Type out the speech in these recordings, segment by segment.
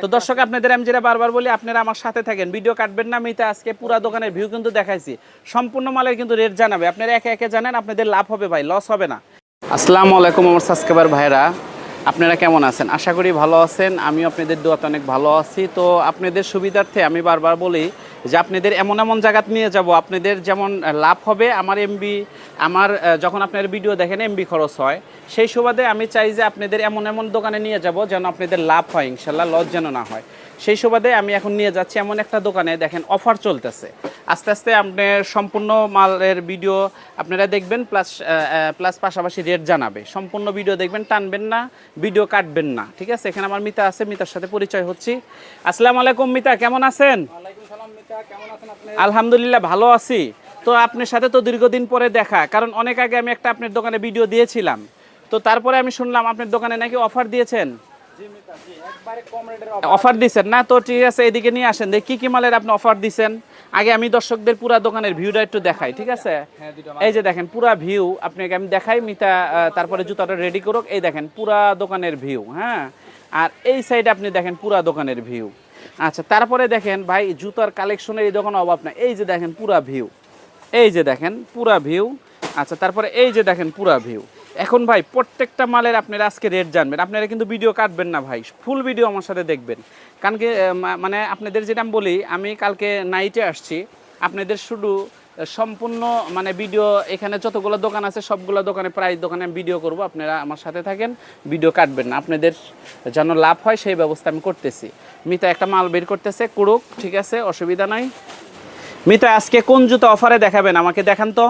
তো দর্শক, আপনাদের আমি যেটা বারবার বলি, আপনারা আমার সাথে থাকেন। ভিডিও কাটবেন না আমি তো আজকে পুরা দোকানের ভিউ কিন্তু দেখাইছি। সম্পূর্ণ মালের কিন্তু রেট জানাবে। আপনারা একে একে জানেন, আপনাদের লাভ হবে ভাই, লস হবে না। আসসালামু আলাইকুম আমার সাবস্ক্রাইবার ভাইরা আপনারা কেমন আছেন? আশা করি ভালো আছেন। আমিও আপনাদের দোয়াতে অনেক ভালো আছি। তো আপনাদের সুবিধার্থে আমি বারবার বলি যে আপনাদের এমন এমন জায়গাতে নিয়ে যাব, আপনাদের যেমন লাভ হবে, আমার এমবি আমার যখন আপনার ভিডিও দেখেন এমবি খরচ হয়, সেই সুবাদে আমি চাই যে আপনাদের এমন এমন দোকানে নিয়ে যাব যেন আপনাদের লাভ হয়, ইনশাল্লাহ লস যেন না হয়। সেই সুবাদে আমি এখন নিয়ে যাচ্ছি এমন একটা দোকানে, দেখেন অফার চলতেছে। আস্তে আস্তে আপনার সম্পূর্ণ মালের ভিডিও আপনারা দেখবেন প্লাস প্লাস পাশাপাশি রেট জানাবে। সম্পূর্ণ ভিডিও দেখবেন, টানবেন না ভিডিও কাটবেন না, ঠিক আছে? এখানে আমার মিতা আছে, মিতার সাথে পরিচয় হচ্ছি। আসসালামু আলাইকুম, মিতা, কেমন আছেন? আলহামদুলিল্লাহ ভালো আছি। তো আপনার সাথে তো দীর্ঘদিন পরে দেখা কারণ অনেক আগে আমি একটা আপনার দোকানে ভিডিও দিয়েছিলাম। তো তারপরে আমি শুনলাম আপনার দোকানে নাকি অফার দিয়েছেন। অফার দিছেন না? তো ঠিক আছে এদিকে নিয়ে আসেন দেখি কি কি মালের আপনি অফার দিছেন। আগে আমি দর্শকদের পুরা দোকানের ভিউটা একটু দেখাই ঠিক আছে? এই যে দেখেন পুরা ভিউ আপনাকে আমি দেখাই মিতা তারপরে জুতাটা রেডি করুক। এই দেখেন পুরা দোকানের ভিউ হ্যাঁ? আর এই সাইডে আপনি দেখেন পুরা দোকানের ভিউ আচ্ছা তারপরে দেখেন ভাই, জুতার কালেকশনের এই দোকানে অভাব না এই যে দেখেন পুরা ভিউ এই যে দেখেন পুরা ভিউ আচ্ছা তারপরে এই যে দেখেন পুরা ভিউ এখন ভাই, প্রত্যেকটা মালের আপনারা আজকে রেট জানবেন। আপনারা কিন্তু ভিডিও কাটবেন না ভাই ফুল ভিডিও আমার সাথে দেখবেন। কারণ কি মানে আপনাদের যেটা আমি বলি, আমি কালকে নাইটে আসছি। আপনাদের শুধু সম্পূর্ণ মানে ভিডিও এখানে যতগুলো দোকান আছে সবগুলো দোকানে প্রায় দোকানে ভিডিও করব। আপনারা আমার সাথে থাকেন ভিডিও কাটবেন না। আপনাদের যেন লাভ হয় সেই ব্যবস্থা আমি করতেছি। মিতা একটা মাল বের করতেছে কুড়ুক ঠিক আছে অসুবিধা নাই। মিতা আজকে কোন জুতো অফারে দেখাবেন? আমাকে দেখান তো।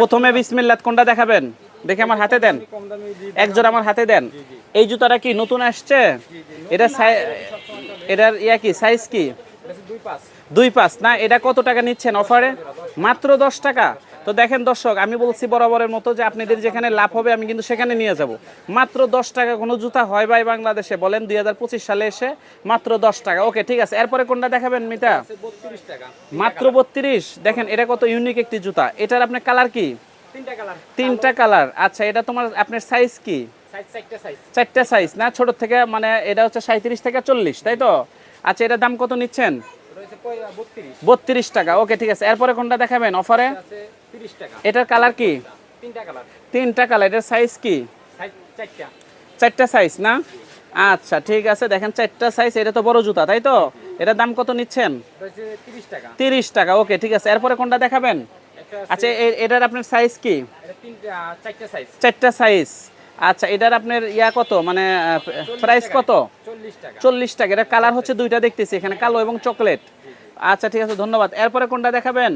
প্রথমে বিসমিল্লাত কোনটা দেখাবেন? দেখে আমার হাতে দেন। একজন আমার হাতে দেন। এই জুতাটা কি নতুন আসছে? এটা এটার ইয়া কি? সাইজ কি? দুই পাঁচ। না এটা কত টাকা নিচ্ছেন অফারে? মাত্র দশ টাকা। তো দেখেন দর্শক আমি বলছি বরাবরের মতো যে আপনাদের যেখানে লাভ হবে আমি কিন্তু সেখানে নিয়ে যাব। মাত্র দশ টাকা কোনো জুতা হয় ভাই বাংলাদেশে? বলেন দুই হাজার পঁচিশ সালে এসে মাত্র দশ টাকা। ওকে ঠিক আছে। এরপরে কোনটা দেখাবেন মিতা? মাত্র বত্রিশ। দেখেন এটা কত ইউনিক একটি জুতা। এটার আপনার কালার কি? তিনটা কালার আচ্ছা এটা তোমার আপনার সাইজ কি? চারটা সাইজ না ছোট থেকে মানে এটা হচ্ছে সাঁত্রিশ থেকে চল্লিশ তাই তো? আচ্ছা এটার দাম কত নিচ্ছেন? বত্রিশ। টাকা। ওকে ঠিক আছে। এরপরে কোনটা দেখাবেন অফারে? এটার কালার কি? তিনটা কালার। এটার সাইজ কি? চারটা। সাইজ না? আচ্ছা ঠিক আছে। দেখেন চারটা সাইজ এটা তো বড় জুতা তাই তো? এটার দাম কত নিচ্ছেন? তিরিশ টাকা। ওকে ঠিক আছে। এরপরে কোনটা দেখাবেন? আচ্ছা এটার আপনার সাইজ কি? চারটা সাইজ আচ্ছা এটার আপনার ইয়া কত? মানে প্রাইস কত? চল্লিশ টাকা। এটা কালার হচ্ছে দুইটা দেখতেছি, এখানে কালো এবং চকলেট আচ্ছা ঠিক আছে, ধন্যবাদ। এরপরে কোনটা দেখাবেন?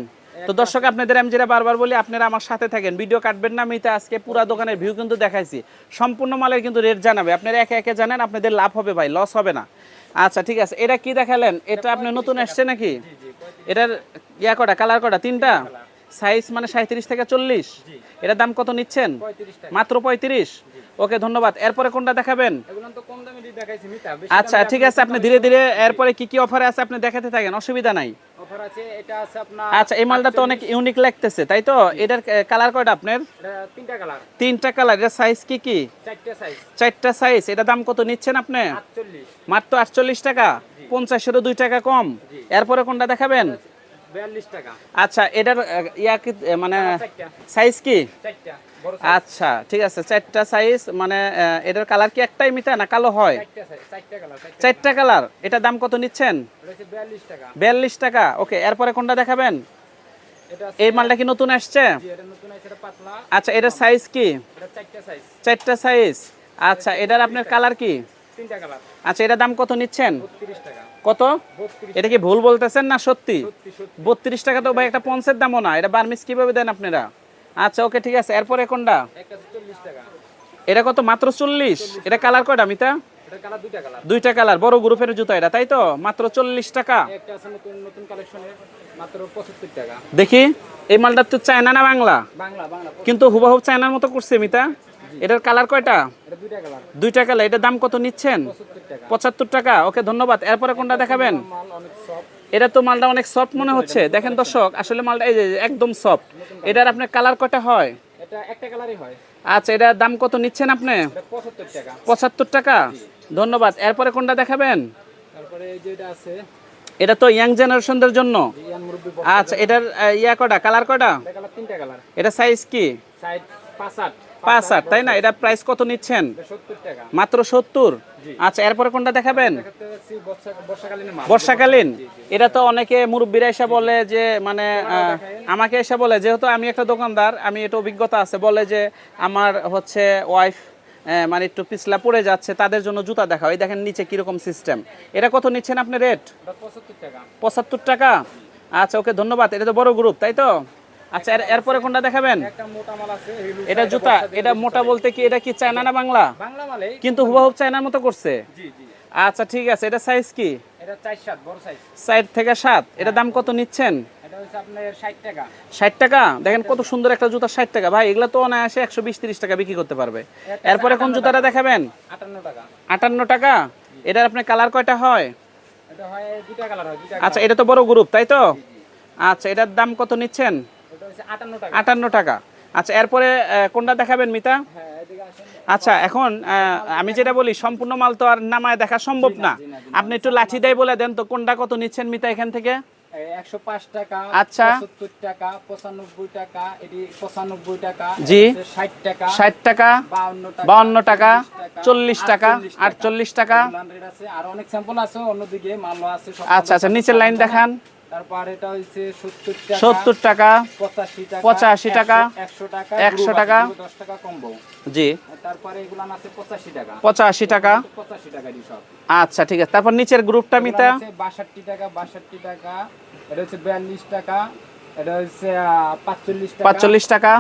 তো দর্শক, আপনাদের আমি যেটা বারবার বলি, আপনারা আমার সাথে থাকেন। ভিডিও কাটবেন না, আমি তো আজকে পুরা দোকানের ভিউ কিন্তু দেখাইছি। সম্পূর্ণ মালের কিন্তু রেট জানাবে। আপনারা একে একে জানেন, আপনাদের লাভ হবে ভাই লস হবে না। আচ্ছা ঠিক আছে, এটা কি দেখালেন? এটা আপনি নতুন আসছে নাকি? এটার ইয়া কটা কালার কটা? তিনটা? সাইজ মানে সাঁত্রিশ থেকে চল্লিশ? এটার দাম কত নিচ্ছেন? মাত্র পঁয়ত্রিশ? ওকে ধন্যবাদ। এরপরে কোনটা দেখাবেন? আচ্ছা ঠিক আছে আপনি ধীরে ধীরে এরপরে কি কি অফার আছে আপনি দেখাতে থাকেন? অসুবিধা নাই। আচ্ছা এই মালটা তো অনেক ইউনিক লাগতেছে তাই তো? এটার কালার কয়টা আপনার? তিনটা কালার তিনটা কালার সাইজ কি কি? চারটা সাইজ এটা দাম কত নিচ্ছেন আপনি? মাত্র আটচল্লিশ টাকা? পঞ্চাশেরও দুই টাকা কম। এরপরে কোনটা দেখাবেন? আচ্ছা এটার ইয়া কি মানে সাইজ কি? আচ্ছা ঠিক আছে চারটা সাইজ মানে এটার কালার কি একটাই মিটা না কালো হয়? চারটা কালার চারটা চারটা এটা দাম কত নিচ্ছেন? বিয়াল্লিশ টাকা। ওকে এরপরে কোনটা দেখাবেন? এই মালটা কি নতুন আসছে? আচ্ছা এটার সাইজ কি? চারটা সাইজ। আচ্ছা এটার আপনার কালার কি? তিনটা কালার। আচ্ছা এটার দাম কত নিচ্ছেন? টাকা। কত? এটা কি ভুল বলতেছেন না সত্যি? সত্যি সত্যি। বত্রিশ টাকা তো ভাই একটা পঞ্চের দামও না। এটা বার্মিস কীভাবে দেন আপনারা? আচ্ছা ওকে ঠিক আছে। এরপরে কোনটা? এটা কত? মাত্র চল্লিশ? এটা কালার কয়টা মিতা? দুইটা কালার। বড় গ্রুপের জুতা এটা তাই তো? মাত্র চল্লিশ টাকা। দেখি এই মালটা তো চায়না না বাংলা? কিন্তু হুবাহুব চায়নার মতো করছে মিতা। এটার কালার কয়টা? দুইটা কালার। এটার দাম কত নিচ্ছেন? পঁচাত্তর টাকা। ওকে ধন্যবাদ। এরপরে কোনটা দেখাবেন? এটা তো মালটা অনেক সফট মনে হচ্ছে। দেখেন দর্শক আসলে মালটা এই যে একদম সফট এটার আপনার কালার কয়টা হয়? আচ্ছা এটার দাম কত নিচ্ছেন আপনি? পঁচাত্তর টাকা। ধন্যবাদ। এরপরে কোনটা দেখাবেন? এটা তো ইয়াং জেনারেশনদের জন্য। আচ্ছা এটার ইয়া কটা কালার কটা এটা সাইজ কি? পাঁচ আট তাই না? এটা প্রাইস কত নিচ্ছেন? মাত্র সত্তর? আচ্ছা এরপরে কোনটা দেখাবেন? বর্ষাকালীন এটা তো অনেকে মুরব্বীরা এসে বলে যে মানে আমাকে এসে বলে যেহেতু আমি একটা দোকানদার আমি এটা অভিজ্ঞতা আছে। বলে যে আমার হচ্ছে ওয়াইফ মানে একটু পিছলা পড়ে যাচ্ছে তাদের জন্য জুতা দেখা ওই দেখেন নিচে কীরকম সিস্টেম এটা কত নিচ্ছেন আপনি রেট টাকা। পঁচাত্তর টাকা? আচ্ছা ওকে ধন্যবাদ। এটা তো বড় গ্রুপ তাই তো? আচ্ছা এর- এরপরে কোনটা দেখাবেন? এটা জুতা এটা মোটা বলতে কি এটা কি চায়না না বাংলা? কিন্তু হুবাহুব চায়নার মতো করছে? আচ্ছা ঠিক আছে এটা সাইজ কি? সাইড থেকে সাত। এটা দাম কত নিচ্ছেন? ষাট টাকা। দেখেন কত সুন্দর একটা জুতা ষাট টাকা। ভাই এগুলো তো অনায়াসে একশো বিশ তিরিশ টাকা বিক্রি করতে পারবে। এরপরে কোন জুতাটা দেখাবেন? আটান্ন টাকা। এটার আপনার কালার কয়টা হয়? হয় হয় আচ্ছা এটা তো বড় গ্রুপ তাই তো? আচ্ছা এটার দাম কত নিচ্ছেন? আটান্ন টাকা। আচ্ছা এরপরে কোনটা দেখাবেন মিতা? হ্যাঁ আচ্ছা এখন আমি যেটা বলি সম্পূর্ণ মাল তো আর নামায় দেখা সম্ভব না আপনি একটু লাঠি দেয় বলে দেন তো কোনটা কত নিচ্ছেন মিতা এখান থেকে? আচ্ছা। টাকা টাকা এটি টাকা জি। টাকা টাকা বাউন্ন টাকা চল্লিশ টাকা আটচল্লিশ টাকা। আর অনেক স্যাম্পল আছে অন্যদিকে মালও আছে আচ্ছা আচ্ছা নিচের লাইন দেখান। সত্তর টাকা পঁচাশি টাকা একশো টাকা একশো টাকা। দশ টাকা কমবো জি। তারপরে এগুলো আছে পঁচাশি টাকা। আচ্ছা ঠিক আছে। তারপর নিচের গ্রুপটা মিতা। বাষট্টি টাকা বাষট্টি টাকা এটা হচ্ছে বিয়াল্লিশ টাকা এটা হচ্ছে পাঁচচল্লিশ টাকা। পাঁচচল্লিশ টাকা।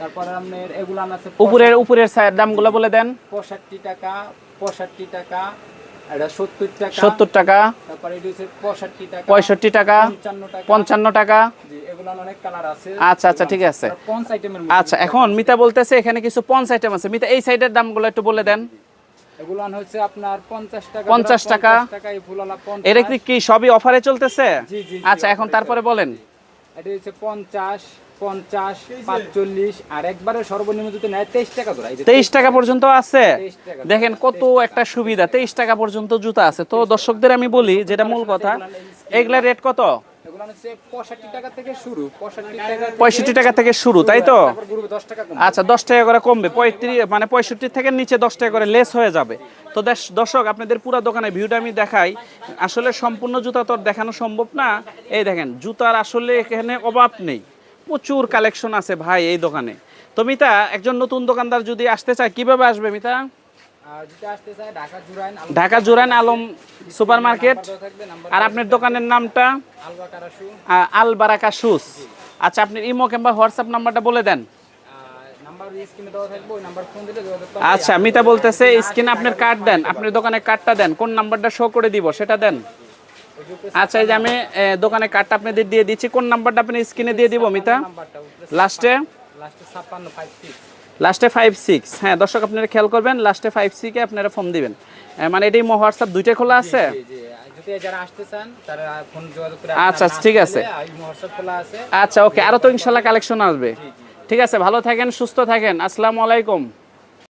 তারপরে আপনার এগুলো আছে উপরের উপরের দামগুলো বলে দেন। পঁয়ষট্টি টাকা পঁয়ষট্টি টাকা সত্তর টাকা। পঁয়ষট্টি টাকা। পঞ্চান্ন টাকা। আচ্ছা আচ্ছা ঠিক আছে। আচ্ছা এখন মিতা বলতেছে এখানে কিছু পঞ্চ আইটেম আছে। মিতা এই সাইডের দামগুলো একটু বলে দেন। এগুলো হচ্ছে আপনার পঞ্চাশ টাকা 50 টাকা। এটা কি কি সবই অফারে চলতেছে? আচ্ছা এখন তারপরে বলেন। এটা হচ্ছে পঞ্চাশ পঞ্চাশ পাঁচচল্লিশ আর একবারে সর্বনিম্ন যদি নেয় তেইশ টাকা ধরা তেইশ টাকা পর্যন্ত আছে। দেখেন কত একটা সুবিধা তেইশ টাকা পর্যন্ত জুতা আছে। তো দর্শকদের আমি বলি যেটা মূল কথা এগুলা রেট কত? পঁয়ষট্টি টাকা থেকে শুরু তাই তো? আচ্ছা দশ টাকা করে কমবে পঁয়ত্রিশ মানে পঁয়ষট্টি থেকে নিচে দশ টাকা করে লেস হয়ে যাবে। তো দর্শক আপনাদের পুরো দোকানে ভিউটা আমি দেখাই। আসলে সম্পূর্ণ জুতা তো দেখানো সম্ভব না। এই দেখেন জুতার আসলে এখানে অভাব নেই। প্রচুর কালেকশন আছে ভাই এই দোকানে। তো মিতা একজন নতুন দোকানদার যদি আসতে চায় কীভাবে আসবে মিতা? ঢাকা জুরাইন আলম সুপার মার্কেট আর আপনার দোকানের নামটা? আল বারাকা শুস। আচ্ছা আপনি ইমো কিংবা হোয়াটসঅ্যাপ নাম্বারটা বলে দেন। আচ্ছা মিতা বলতেছে স্ক্রিনে আপনার কার্ড দেন। আপনার দোকানে কার্ডটা দেন। কোন নাম্বারটা শো করে দিব সেটা দেন। আচ্ছা এই যে আমি দোকানে কার্ডটা আপনাদের দিয়ে দিচ্ছি। কোন নাম্বারটা আপনি স্ক্রিনে দিয়ে দিব মিতা? লাস্টে লাস্টে ছাপ্পান্ন ফাইভ সিক্স লাস্টে ফাইভ সিক্স হ্যাঁ দর্শক আপনারা খেয়াল করবেন লাস্টে ফাইভ সিক্সে আপনারা ফোন দিবেন। মানে এটাই হোয়াটসঅ্যাপ দুইটা খোলা আছে? আচ্ছা, ঠিক আছে। আছে। আচ্ছা ওকে আরও তো ইনশাল্লাহ কালেকশন আসবে। ঠিক আছে ভালো থাকেন সুস্থ থাকেন। আসসালামু আলাইকুম।